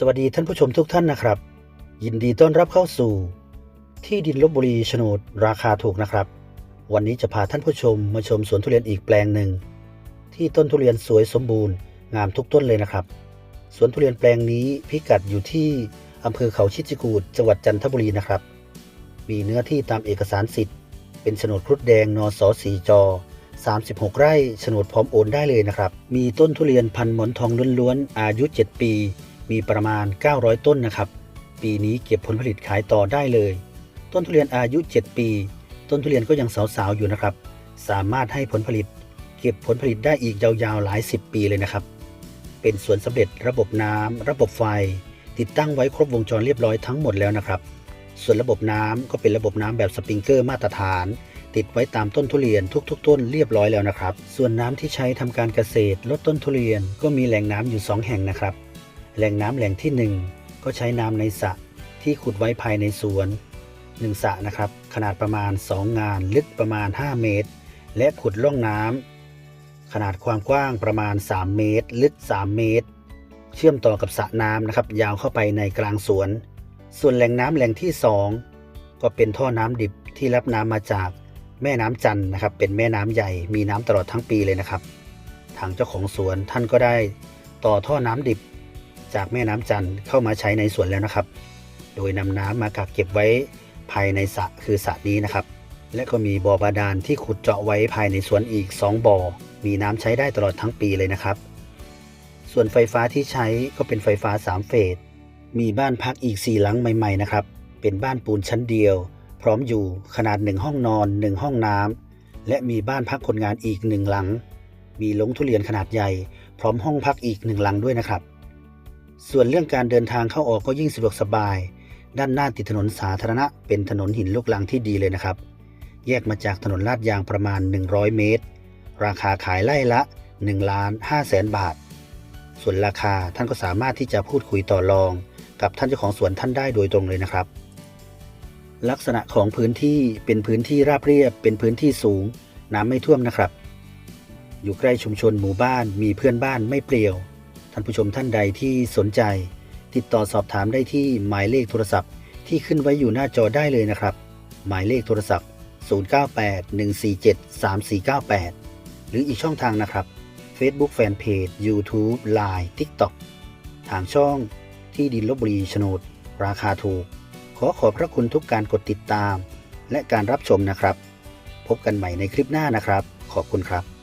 สวัสดีท่านผู้ชมทุกท่านนะครับ ยินดีต้อนรับเข้าสู่ ที่ดินลบบุรีโฉนดราคาถูกนะครับ วันนี้จะพาท่านผู้ชมมาชมสวนทุเรียนอีกแปลงหนึ่ง ที่ต้นทุเรียนสวยสมบูรณ์งามทุกต้นเลยนะครับสวนทุเรียนแปลงนี้พิกัดอยู่ที่อำเภอเขาชิดจิกูดจังหวัดจันทบุรีนะครับ มีเนื้อที่ตามเอกสารสิทธิ์ เป็นโฉนดครุฑแดงนสสีจอ36 ไร่โฉนดพร้อมโอนได้เลยนะครับ มีต้นทุเรียนพันหมอนทองล้วนๆอายุ 7 ปี มีประมาณ 900 ต้นนะครับ ปีนี้เก็บผลผลิตขายต่อได้เลย ต้นทุเรียนอายุ 7 ปี ต้นทุเรียนก็ยังสาวๆอยู่นะครับ สามารถให้ผลผลิต เก็บผลผลิตได้อีกยาวๆหลาย 10 ปีเลยนะครับ เป็นสวนสำเร็จระบบน้ำระบบไฟ ติดตั้งไว้ครบวงจรเรียบร้อยทั้งหมดแล้วนะครับ ส่วนระบบน้ำก็เป็นระบบน้ำแบบสปริงเกอร์มาตรฐาน ติดไว้ตามต้นทุเรียนทุก ๆ ต้นเรียบร้อยแล้วนะครับ ส่วนน้ำที่ใช้ทำการเกษตรลดต้นทุเรียนก็มีแหล่งน้ำอยู่ 2 แห่งนะครับ แหล่งน้ำแหล่งที่ 1 ก็ใช้น้ำในสระที่ขุดไว้ภายในสวน1สระนะครับ ขนาดประมาณ 2 งานลึกประมาณ 5 เมตร และขุดร่องน้ำขนาดความกว้างประมาณ 3 เมตร ลึก 3 เมตร เชื่อมต่อกับสระน้ำนะครับ ยาวเข้าไปในกลางสวน ส่วนแหล่งน้ำแหล่งที่ 2 ก็เป็นท่อน้ำดิบที่รับน้ำมาจากแม่น้ำจันนะครับ เป็นแม่น้ำใหญ่มีน้ำตลอดทั้งปีเลยนะครับ ทางเจ้าของสวนท่านก็ได้ต่อท่อน้ำดิบ จากแม่น้ำจันทร์เข้ามาใช้ในสวนแล้วนะครับ โดยนำน้ำมากักเก็บไว้ภายในสระคือสระนี้นะครับ และก็มีบ่อบาดาลที่ขุดเจาะไว้ภายในสวนอีก 2บ่อ มีน้ำใช้ได้ตลอดทั้งปีเลยนะครับ ส่วนไฟฟ้าที่ใช้ก็เป็นไฟฟ้า 3 เฟส มีบ้านพักอีก 4 หลังใหม่ๆนะครับ เป็นบ้านปูนชั้นเดียว พร้อมอยู่ขนาด 1 ห้องนอน 1 ห้องน้ำและมีบ้านพักคนงานอีก1หลัง มีลงทุเรียนขนาดใหญ่ พร้อมห้องพักอีก1หลังด้วยนะครับ ส่วนเรื่องการเดินทางเข้าออกก็ยิ่งสะดวกสบาย ด้านหน้าติดถนนสาธารณะ เป็นถนนหินลูกลังที่ดีเลยนะครับ แยกมาจากถนนลาดยางประมาณ 100 เมตร ราคาขายไล่ละ1ล้าน5แสนบาท ส่วนราคาท่านก็สามารถที่จะพูดคุยต่อรอง กับท่านเจ้าของสวนท่านได้โดยตรงเลยนะครับ ลักษณะของพื้นที่เป็นพื้นที่ราบเรียบ เป็นพื้นที่สูง น้ำไม่ท่วมนะครับ อยู่ใกล้ชุมชนหมู่บ้าน มีเพื่อนบ้านไม่เปลี่ยว ท่านผู้ชมท่านใดที่สนใจ ติดต่อสอบถามได้ที่หมายเลขโทรศัพท์ที่ขึ้นไว้อยู่หน้าจอได้เลยนะครับ หมายเลขโทรศัพท์ 0981473498 หรืออีกช่องทางนะครับ Facebook Fanpage YouTube Line TikTok ทางช่องที่ดินลบบุรีโฉนด ราคาถูก ขอขอบพระคุณทุกการกดติดตาม และการรับชมนะครับ พบกันใหม่ในคลิปหน้านะครับ ขอบคุณครับ